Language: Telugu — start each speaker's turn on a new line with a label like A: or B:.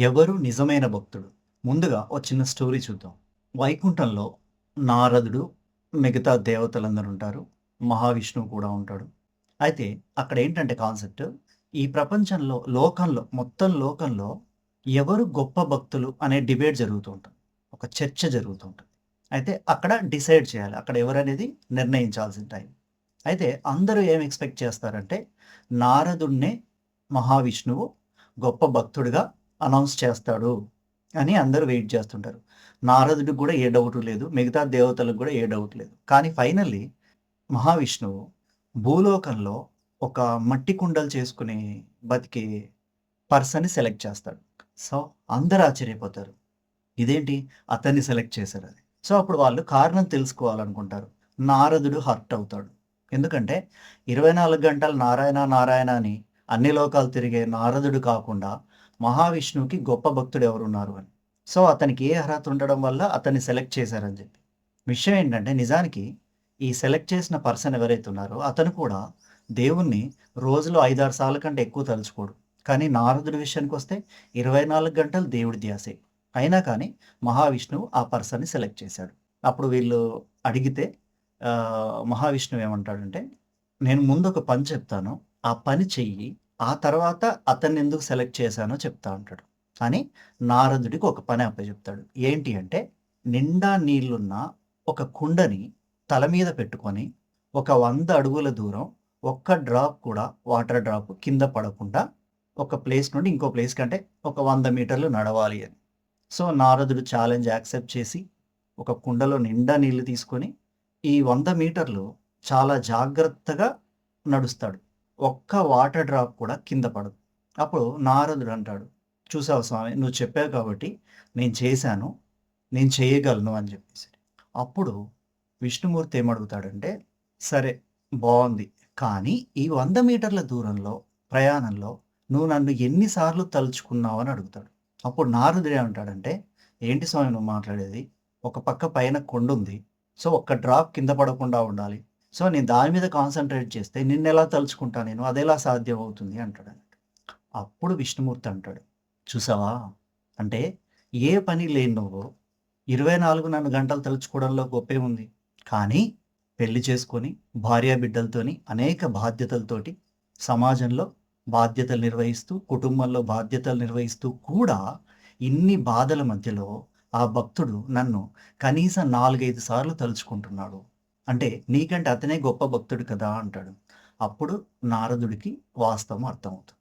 A: ఎవరు నిజమైన భక్తుడు? ముందుగా ఒక చిన్న స్టోరీ చూద్దాం. వైకుంఠంలో నారదుడు, మిగతా దేవతలందరూ ఉంటారు. మహావిష్ణువు కూడా ఉంటాడు. అయితే అక్కడ ఏంటంటే కాన్సెప్ట్ ఈ ప్రపంచంలో, లోకంలో మొత్తం లోకంలో ఎవరు గొప్ప భక్తులు అనే డిబేట్ జరుగుతూ ఉంటుంది. ఒక చర్చ జరుగుతూ ఉంటుంది. అయితే అక్కడ డిసైడ్ చేయాలి. అక్కడ ఎవరనేది నిర్ణయించాల్సిన టైం. అయితే అందరూ ఏం ఎక్స్‌పెక్ట్ చేస్తారంటే నారదుడినే మహావిష్ణువు గొప్ప భక్తుడిగా అనౌన్స్ చేస్తాడు అని అందరూ వెయిట్ చేస్తుంటారు. నారదుడికి కూడా ఏ డౌట్ లేదు. మిగతా దేవతలకు కూడా ఏ డౌట్ లేదు. కానీ ఫైనల్లీ మహావిష్ణువు భూలోకంలో ఒక మట్టి కుండలు చేసుకుని బతికే పర్సన్‌ని సెలెక్ట్ చేస్తాడు. సో, అందరూ ఆశ్చర్యపోతారు. ఇదేంటి అతన్ని సెలెక్ట్ చేశారు అది సో, అప్పుడు వాళ్ళు కారణం తెలుసుకోవాలనుకుంటారు. నారదుడు హర్ట్ అవుతాడు. ఎందుకంటే 24 గంటలు నారాయణ, నారాయణ అని అన్ని లోకాలు తిరిగే నారదుడు కాకుండా మహావిష్ణువుకి గొప్ప భక్తుడు ఎవరున్నారు అని. సో, అతనికి ఏ అర్హత ఉండడం వల్ల అతన్ని సెలెక్ట్ చేశారని చెప్పి. విషయం ఏంటంటే నిజానికి ఈ సెలెక్ట్ చేసిన పర్సన్ ఎవరైతే ఉన్నారో అతను కూడా దేవుణ్ణి రోజులో 5, 6 సార్ల కంటే ఎక్కువ తలుచుకోడు. కానీ నారదుడి విషయానికొస్తే 24 గంటలు దేవుడి ధ్యాసే. అయినా కానీ మహావిష్ణువు ఆ పర్సన్‌ని సెలెక్ట్ చేశాడు. అప్పుడు వీళ్ళు అడిగితే మహావిష్ణువు ఏమంటాడంటే, "నేను ముందు ఒక పని చెప్తాను. ఆ పని చెయ్యి. ఆ తర్వాత అతన్ని ఎందుకు సెలెక్ట్ చేశానో చెప్తా" ఉంటాడు అని నారదుడికి ఒక పని అప్పచెప్తాడు ఏంటి అంటే నిండా నీళ్ళున్న ఒక కుండని తల మీద పెట్టుకొని ఒక వంద అడుగుల దూరం ఒక్క డ్రాప్ కూడా వాటర్ డ్రాప్ కింద పడకుండా ఒక ప్లేస్ నుండి ఇంకో ప్లేస్ కంటే ఒక వంద మీటర్లు నడవాలి అని. సో, నారదుడు ఛాలెంజ్ యాక్సెప్ట్ చేసి ఒక కుండలో నిండా నీళ్ళు తీసుకొని ఈ వంద మీటర్లు చాలా జాగ్రత్తగా నడుస్తాడు. ఒక్క వాటర్ డ్రాప్ కూడా కింద పడదు. అప్పుడు నారదుడు అంటాడు, చూసావు స్వామి నువ్వు చెప్పావు కాబట్టి నేను చేశాను. నేను చేయగలను" అని చెప్పేసి. అప్పుడు విష్ణుమూర్తి ఏమడుగుతాడంటే, "సరే బాగుంది కానీ ఈ వంద మీటర్ల దూరంలో ప్రయాణంలో నువ్వు నన్ను ఎన్నిసార్లు తలుచుకున్నావు" అని అడుగుతాడు. అప్పుడు నారదుడు ఏమంటాడంటే, "ఏంటి స్వామి నువ్వు మాట్లాడేది? ఒక పక్క పైన కొండుంది. సో, ఒక్క డ్రాప్ కింద పడకుండా ఉండాలి. సో, నేను దాని మీద కాన్సన్ట్రేట్ చేస్తే నిన్నెలా తలుచుకుంటా నేను? అదేలా సాధ్యం అవుతుంది" అంటాడు అప్పుడు విష్ణుమూర్తి అంటాడు, "చూసావా? అంటే ఏ పని లేని నువ్వు 24 నన్ను గంటలు తలుచుకోవడంలో గొప్పేముంది? కానీ పెళ్ళి చేసుకొని భార్య బిడ్డలతోని అనేక బాధ్యతలతోటి సమాజంలో బాధ్యతలు నిర్వహిస్తూ, కుటుంబంలో బాధ్యతలు నిర్వహిస్తూ కూడా ఇన్ని బాధల మధ్యలో ఆ భక్తుడు నన్ను కనీసం 4, 5 సార్లు తలుచుకుంటున్నాడు. అంటే నీకంటే అతనే గొప్ప భక్తుడు కదా" అంటాడు. అప్పుడు నారదుడికి వాస్తవం అర్థమవుతుంది.